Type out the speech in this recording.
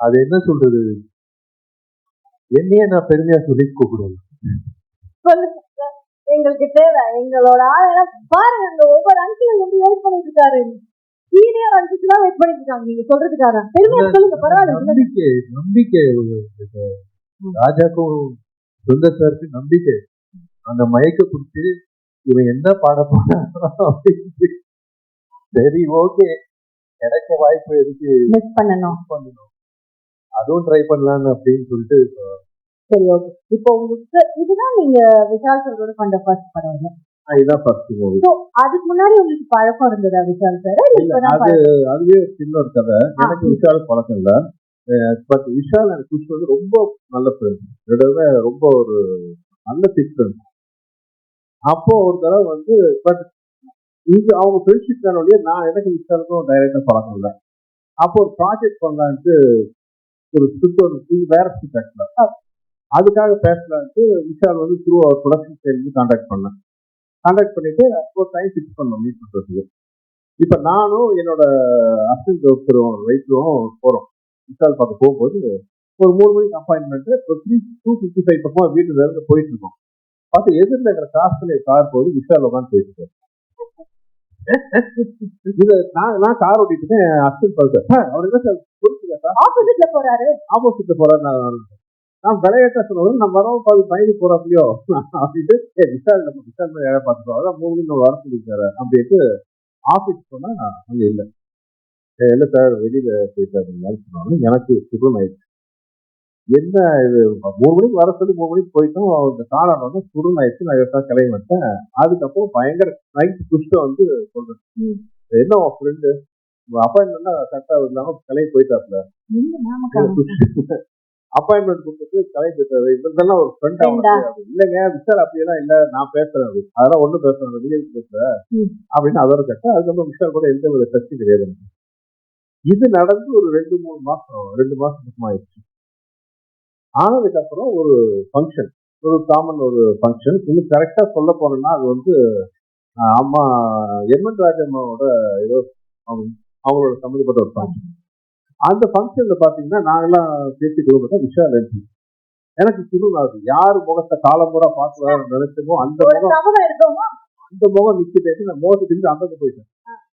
அது என்ன சொல்றது? என்னையே நான் பெருமையா சொல்லுங்க sir. எங்களுக்கு தேவை. எங்களோட ஆளெல்லாம் பாருங்க அங்க ஒவ்வொரு அங்கிளும் வந்து வெயிட் பண்ணிட்டு இருக்காரு. சீனியர் அங்கிள் தான் வெயிட் பண்ணிட்டு இருக்காங்க. நீங்க சொல்றதுக்காக. பெருமையா சொல்லுங்க பரவாயில்ல. நம்பிக்கை நம்பிக்கை. ராஜாக்கும் சுந்தர் சாருக்கு நம்பிக்கை. அந்த மயக்க பிடிச்சி இவன் என்ன பாட போறான் சரி ஓகே கிடைச்ச வாய்ப்பு எதுக்கு மிஸ் பண்ணணும். பண்ணணும். அதுவும் ட்ரை பண்ணலான்னு அப்படின்னு சொல்லிட்டு சரி ஓகே இப்போ உங்களுக்கு இதுதான் நீங்க விஷால் சாரோட பண்ண ஃபர்ஸ்ட் படம் இதான் ஃபர்ஸ்ட் மூவி அதுக்கு முன்னாடி உங்களுக்கு பழக்கம் இருந்ததா விஷால் சார்? இல்ல அது அதுவே சின்ன ஒரு கதை. எனக்கு விஷால் பழக்கம் இல்ல. பட் விஷால் எனக்கு குஷ் வந்து ரொம்ப நல்ல ஃப்ரெண்ட் ரெண்டுமே ரொம்ப ஒரு நல்ல திக் ஃப்ரெண்ட் அப்போ ஒரு தடவை வந்து பட் இங்க அவங்க ஃப்ரெண்ட்ஷிப் தானே நான் எனக்கு விஷாலுக்கும் டைரக்டா பழக்கம் இல்லை. அப்போ ஒரு ப்ராஜெக்ட் பண்ணலான்ட்டு ஒரு ஸ்கிரிப்ட் ஒரு வேற ஸ்கிரிப்ட் ஆக்சுவலா அதுக்காக பேசலான்ட்டு விஷால் வந்து த்ரூ அவர் ப்ரொடக்ஷன் சைட்லேருந்து கான்டாக்ட் பண்ணேன். கான்டாக்ட் பண்ணிட்டு ஒரு டைம் ஃபிக்ஸ் பண்ணோம் மீட் பண்றதுக்கு. இப்ப நானும் என்னோட அசிஸ்டன்ட் ஒருத்தரும் ரைட்டரும் போறோம். விஷால் பார்க்க போகும்போது ஒரு மூணு மணிக்கு அப்பாயின்மெண்ட் ஒரு த்ரீ டூ ஃபிஃப்டி ஃபைவ் பக்கமா வீட்டுல இருந்து போயிட்டு இருக்கோம். பார்த்து எதிரில் இருக்கிற காசுல கார் போகுது விஷால் உட்காந்து போயிட்டு. இது நான் நான் கார் ஓட்டிட்டு இருக்கேன் சார் அவர் என்ன சார் புரிஞ்சுங்க சார்? ஆப்போசிட்ல போறாரு. ஆப்போசிட்ல போறேன் நான் நான் விளையாட்டா சொன்னது நான் வரவும் பாதி பயணி போறாப்லையோ அப்படின்ட்டு ஏ விஷால் நம்ம விஷால் மாதிரி வேலை பார்த்துட்டோம் அதான் மூணு மணி வர சொல்லியிருக்காரு அப்படின்ட்டு ஆஃபீஸ் போனா அங்க இல்லை. இல்ல சார் வெளியில போயிட்டாரு. சொன்னாலும் எனக்கு சுகம் ஆயிடுச்சு என்ன இது? மூணு மணிக்கு வர சொல்லி மூணு மணிக்கு போயிட்டோம். அந்த காலம் வந்து சுருன் ஆயிடுச்சு. நான் எதாவது கிளம்பி வந்துட்டேன் அதுக்கப்புறம் பயங்கர நைட் புஷ்டம் வந்து சொல்றேன். என்ன உன் ஃப்ரெண்டு அப்பாயின்மெண்ட்னா கரெக்டா இல்லாம கிளம்பி போயிட்டாப்ல அப்பாயின்மெண்ட் கொடுத்துட்டு கிளம்பி போயிட்டாரு. இதெல்லாம் ஒரு ஃப்ரெண்ட் Friend ஆ? இல்லைங்க விஷால் அப்படியெல்லாம் இல்ல. நான் பேசுறேன். அதெல்லாம் ஒண்ணும் பேசுறேன் வெளியே பேசுறேன். அப்படின்னு அதோட கேட்டேன். அதுக்கப்புறம் விஷால் கூட எந்த வித பிரச்சனை கிடையாது. இது நடந்து ஒரு ரெண்டு மூணு மாசம் ரெண்டு மாசம் ஆயிடுச்சு ஆனதுக்கு அப்புறம் ஒரு ஃபங்க்ஷன் ஒரு காமன் ஒரு ஃபங்க்ஷன் இன்னும் கரெக்டா சொல்ல போனோம்னா அது வந்து அம்மா எம்என் ராஜம்மாவோட ஏதோ அவங்க- அவங்களோட சம்மந்தப்பட்ட ஒரு ஃபங்க்ஷன் அந்த ஃபங்க்ஷன்ல பாத்தீங்கன்னா நாங்கெல்லாம் பேசிட்டு பார்த்தா விஷால் எம்பி எனக்கு திருநாள் யார் முகத்தை காலமுறை பார்த்து நினைச்சமோ அந்த முகம் அந்த முகம் நிக்கிட்டு நான் முகத்தை திரும்பி அந்த போயிட்டேன்.